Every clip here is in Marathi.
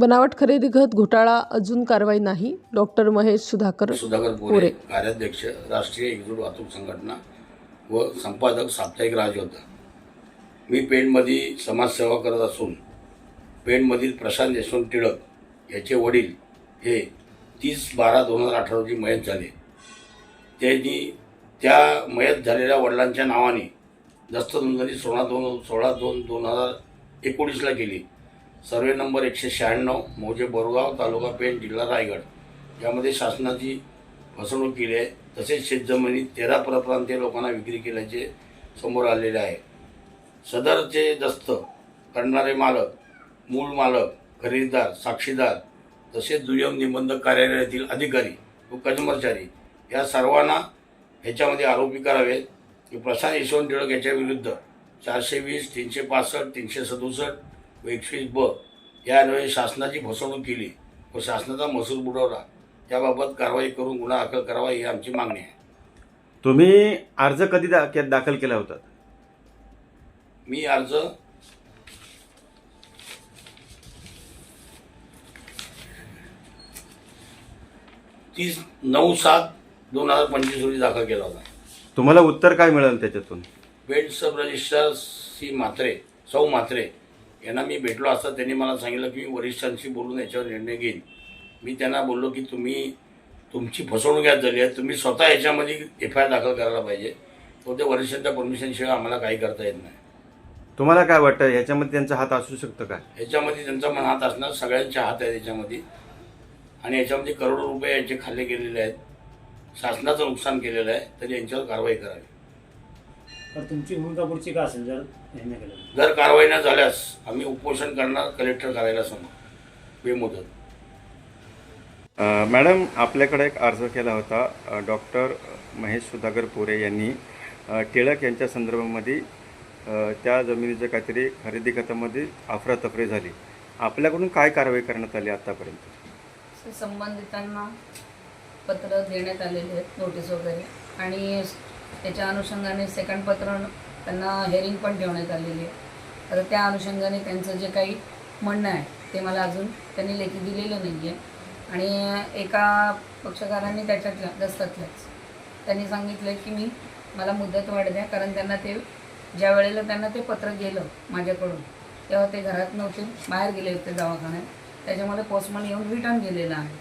बनावट खरेदी खत घोटाळा अजून कारवाई नाही. डॉक्टर महेश सुधाकर सुधाकर पोरे. कार्याध्यक्ष राष्ट्रीय एकजूट वाहतूक संघटना व संपादक साप्ताहिक राजयोद्धा मी पेणमध्ये समाजसेवा करत असून पेणमधील प्रशांत यशवंत टिळक याचे वडील हे तीस बारा दोन हजार अठरा रोजी मयत झाले. त्यांनी त्या मयत झालेल्या वडिलांच्या नावाने दस्त नोंदणी सोळा दोन सोळा दोन दोन हजार एकोणीसला केली. सर्वे नंबर एकशे शहाण्णव मौजे बोरगाव तालुका पेण जिल्हा रायगड. यामध्ये शासनाची फसवणूक केली आहे. तसेच शेतजमिनी तेरा परप्रांतीय लोकांना विक्री केल्याचे समोर आलेले आहे. सदरचे दस्त करणारे मालक मूळ मालक खरेदीदार साक्षीदार तसेच दुय्यम निबंधक कार्यालयातील अधिकारी व कर्मचारी या सर्वांना ह्याच्यामध्ये आरोपी करावेत. की प्रशांत यशवंत टिळक याच्या विरुद्ध चारशे वीस तीनशे पासष्ट तीनशे सदुसष्ट व एकवीस ब या अन्वये शासनाची फसवणूक केली. व शासनाचा महसूल बुडवला. त्याबाबत कारवाई करून गुन्हा दाखल करावा ही आमची मागणी आहे. तुम्ही अर्ज कधी दा के- दाखल केला होता? मी अर्ज तीस नऊ सात दोन हजार पंचवीस रोजी दाखल केला होता. तुम्हाला उत्तर काय मिळालं त्याच्यातून? पेड सब रजिस्ट्रार सी म्हात्रे सौ म्हात्रे यांना मी भेटलो असता त्यांनी मला सांगितलं की मी वरिष्ठांशी बोलून याच्यावर निर्णय घेईन. मी त्यांना बोललो की तुम्ही तुमची फसवणूक यात झाली आहे. तुम्ही स्वतः याच्यामध्ये एफ आय आर दाखल करायला पाहिजे. तो त्या वरिष्ठांच्या परमिशनशिवाय आम्हाला काही करता येत नाही. तुम्हाला काय वाटतं? ह्याच्यामध्ये त्यांचा हात असू शकतो का? ह्याच्यामध्ये त्यांचा मन हात असणार. सगळ्यांचे हात आहे त्याच्यामध्ये आणि याच्यामध्ये करोडो रुपये यांचे खाल्ले गेलेले आहेत. शासनाचं नुकसान केलेलं आहे. तरी यांच्यावर कारवाई करावी. तर तुमची भूमिका पुढची का असेल जर हे नाही केलं? जर कारवाई न झाल्यास आम्ही उपोषण करणार कलेक्टर कार्यालया समोर. बेमुदत. अ, मॅडम आपल्याकडे एक अर्ज केला होता अ, डॉक्टर महेश सुधाकर पोरे यांनी अ, टिळक यांच्या संदर्भामध्ये अ, त्या जमिनीचं काहीतरी खरेदी खतामध्ये अफरातफरी झाली. आपल्याकडून काय कारवाई करण्यात आली आतापर्यंत? संबंधितांना पत्र देण्यात आलेले आहेत नोटीस वगैरे. आणि त्याच्या अनुषंगाने सेकंड पत्र त्यांना हेअरिंग पण ठेवण्यात आलेली आहे. तर त्या अनुषंगाने त्यांचं जे काही म्हणणं आहे ते मला अजून त्यांनी लेखी दिलेलं नाही आहे आणि एका पक्षकारांनी त्याच्यातल्या दस्तातल्याच त्यांनी सांगितलं की मी मला मुदत वाढ द्या कारण त्यांना ते ज्या वेळेला त्यांना ते पत्र गेलं माझ्याकडून तेव्हा ते घरात नव्हते बाहेर गेले होते दवाखान्यात. त्याच्यामध्ये पोस्टमन येऊन रिटर्न गेलेला आहे.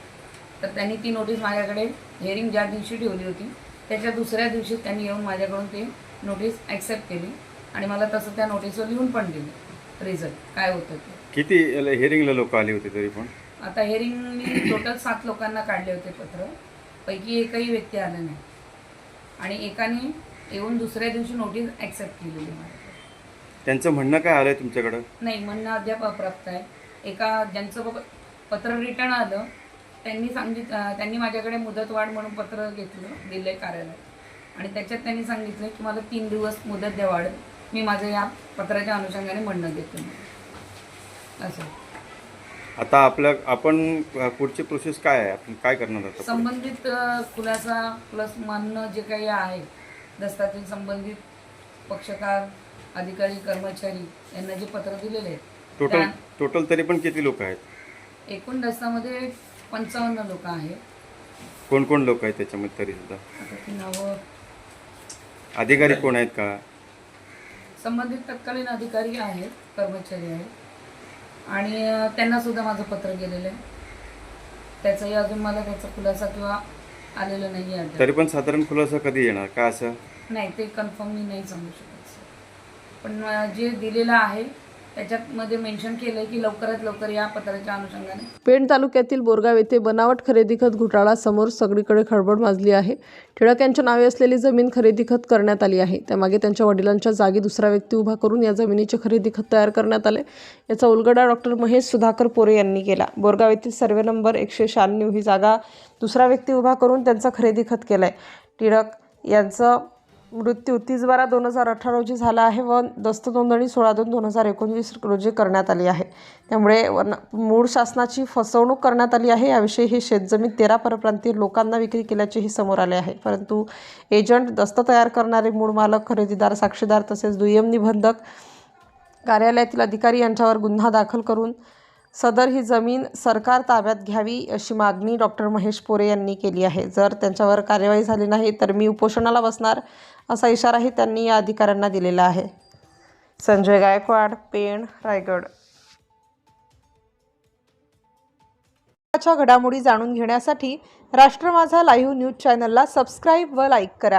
तर त्यांनी ती नोटीस माझ्याकडे हेअरिंग ज्या दिवशी ठेवली होती त्याच्या दुसऱ्या दिवशी त्यांनी येऊन माझ्याकडून ते नोटीस ॲक्सेप्ट केली आणि मला तसं त्या नोटीसवर लिहून पण दिलं. रिझल्ट काय होतं ते? किती हिअरिंगला लोक आली होती तरी पण? आता हेअरिंग मी टोटल सात लोकांना काढले होते पत्र. पैकी एकही व्यक्ती आला नाही. आणि एकाने येऊन दुसऱ्या दिवशी नोटीस ॲक्सेप्ट केलेली माझ्याकडे. त्यांचं म्हणणं काय आलं आहे तुमच्याकडं? नाही म्हणणं अद्याप अप्राप्त आहे. एका ज्यांचं प- पत्र रिटर्न आलं त्यांनी सांगित त्यांनी माझ्याकडे मुदतवाढ म्हणून पत्र घेतलं दिलं कार्यालयात. आणि त्याच्यात त्यांनी सांगितलं की मला तीन दिवस मुदत द्या वाढ मी माझं या पत्राच्या अनुषंगाने म्हणणं देतो. असं. आता आपल्या आपण पुढची प्रोसेस काय आहे? आपण काय करणार आहोत? संबंधित खुलासा प्लस म्हणणं जे काही आहे दस्तातील संबंधित पक्षकार अधिकारी कर्मचारी यांना जे पत्र दिलेले आहेत टोटल टोटल तरी पण किती लोक आहेत? एकूण दस्तामध्ये पंचावन्न लोक आहेत. कोण कोण लोक आहेत त्याच्यामध्ये तरी सुद्धा? आता ती नावं अधिकारी कोण आहेत का? संबंधित तत्कालीन अधिकारी आहेत कर्मचारी आहेत. आणि अ, त्यांना सुद्धा माझं पत्र गेलेलं आहे. त्याचाही अजून मला त्याचा खुलासा किंवा आलेलं नाही आहे अद्याप. तरी पण साधारण खुलासा कधी येणार? का असं? नाही ते कन्फर्म मी नाही सांगू शकत. पण अ, जे दिलेलं आहे त्याच्यामध्ये मेन्शन केलं आहे की लवकरात लवकर या पत्राच्या अनुषंगाने. पेण तालुक्यातील बोरगाव येथे बनावट खरेदी खत घोटाळा समोर सगळीकडे खळबळ माजली आहे. टिळक यांच्या नावे असलेली जमीन खरेदी खत करण्यात आली आहे. त्यामागे त्यांच्या वडिलांच्या जागी दुसरा व्यक्ती उभा करून या जमिनीचे खरेदी खत तयार करण्यात आले. याचा उलगडा डॉक्टर महेश सुधाकर पोरे यांनी केला. बोरगाव येथील सर्वे नंबर एकशे शहाण्णव ही जागा दुसरा व्यक्ती उभा करून त्यांचा खरेदी खत केला आहे टिळक यांचं मृत्यू तीस बारा दोन हजार अठरा रोजी झाला आहे व दस्त नोंदणी सोळा दोन दोन हजार एकोणवीस रोजी करण्यात आली आहे. त्यामुळे वन मूळ शासनाची फसवणूक करण्यात आली आहे. याविषयी ही शेतजमीन तेरा परप्रांतीय लोकांना विक्री केल्याचेही समोर आले आहे. परंतु एजंट दस्त तयार करणारे मूळ मालक खरेदीदार साक्षीदार तसेच दुय्यम निबंधक कार्यालयातील अधिकारी यांच्यावर गुन्हा दाखल करून सदर ही जमीन सरकार ताब्यात घ्यावी अशी मागणी डॉक्टर महेश पोरे यांनी केली आहे. जर त्यांच्यावर कार्यवाही झाली नाही तर मी उपोषणाला बसणार असा इशाराही त्यांनी या अधिकाऱ्यांना दिलेला आहे. संजय गायकवाड पेण रायगड. घडामोडी जाणून घेण्यासाठी राष्ट्र माझा लाईव्ह न्यूज चॅनलला सबस्क्राईब व लाईक करा.